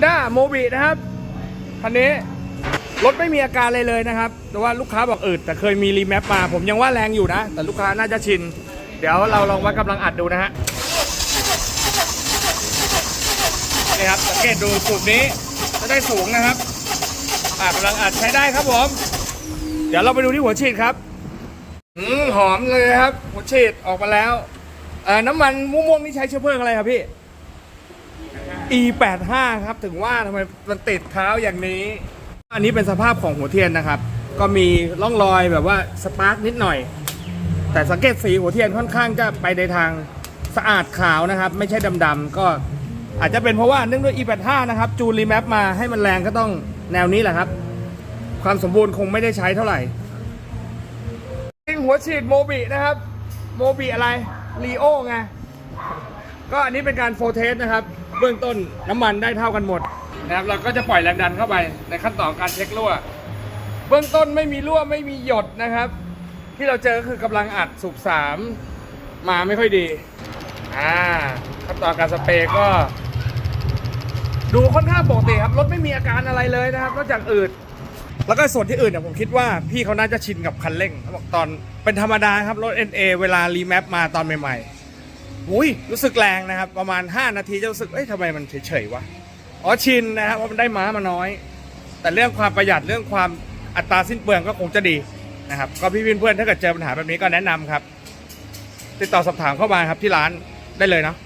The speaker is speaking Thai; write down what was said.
Honda m o b i นะครับคันนี้รถไม่มีอาการเลยเลยนะครับ แต่ว่าลูกค้าบอกอืดแต่เคยมีรีแมปมา ผมยังว่าแรงอยู่นะ แต่ลูกค้าน่าจะชิน เดี๋ยวเราลองวัดกำลังอัดดูนะฮะนี่ครับสังเกตดูสูบนี้จะได้สูงนะครับอ่ากำลังอัดใช้ได้ครับผม เดี๋ยวเราไปดูที่หัวฉีดครับอืมหอมเลยครับ หัวฉีดออกมาแล้วเอ่อน้ำมันม่วงๆนี่ใช้เชื้อเพลิงอะไรครับพี่ E85 ครับ ถึงว่าทำไมมันติดเท้าอย่างนี้ อันนี้เป็นสภาพของหัวเทียนนะครับ ก็มีร่องรอยแบบว่าสปาร์กนิดหน่อย แต่สังเกตสีหัวเทียนค่อนข้างจะไปในทางสะอาดขาวนะครับ ไม่ใช่ดำๆก็อาจจะเป็นเพราะว่าเนื่องด้วย E85 นะครับ จูนรีแมปมาให้มันแรงก็ต้องแนวนี้แหละครับ ความสมบูรณ์คงไม่ได้ใช้เท่าไหร่หัวฉีดโมบินะครับ โมบิอะไรลีโอไง ก็อันนี้เป็นการโฟเทสนะครับ เบื้องต้นน้ำมันได้เท่ากันหมดนะครับเราก็จะปล่อยแรงดันเข้าไปในขั้นตอนการเช็ครั่ว เบื้องต้นไม่มีรั่วไม่มีหยดนะครับ ที่เราเจอก็คือกำลังอัดสูบสามมาไม่ค่อยดีอ่าขั้นตอนการสเปรย์ก็ ดูค่อนข้างปกติครับรถไม่มีอาการอะไรเลยนะครับนอกจากอืดแล้วก็ส่วนที่อื่นเนี่ยผมคิดว่าพี่เขาน่าจะชินกับคันเร่งเขาบอกตอนเป็นธรรมดาครับรถ NA เวลารีแมปมาตอนใหม่ๆ อุ้ยรู้สึกแรงนะครับ ประมาณ 5 นาทีจะรู้สึกเอ้ยทำไมมันเฉยๆวะอ๋อชินนะครับว่ามันได้ม้ามาน้อย แต่เรื่องความประหยัดเรื่องความอัตราสิ้นเปลืองก็คงจะดีนะครับก็พี่เพื่อนๆถ้าเกิดเจอปัญหาแบบนี้ก็แนะนำครับ ติดต่อสอบถามเข้ามาครับที่ร้านได้เลยเนาะ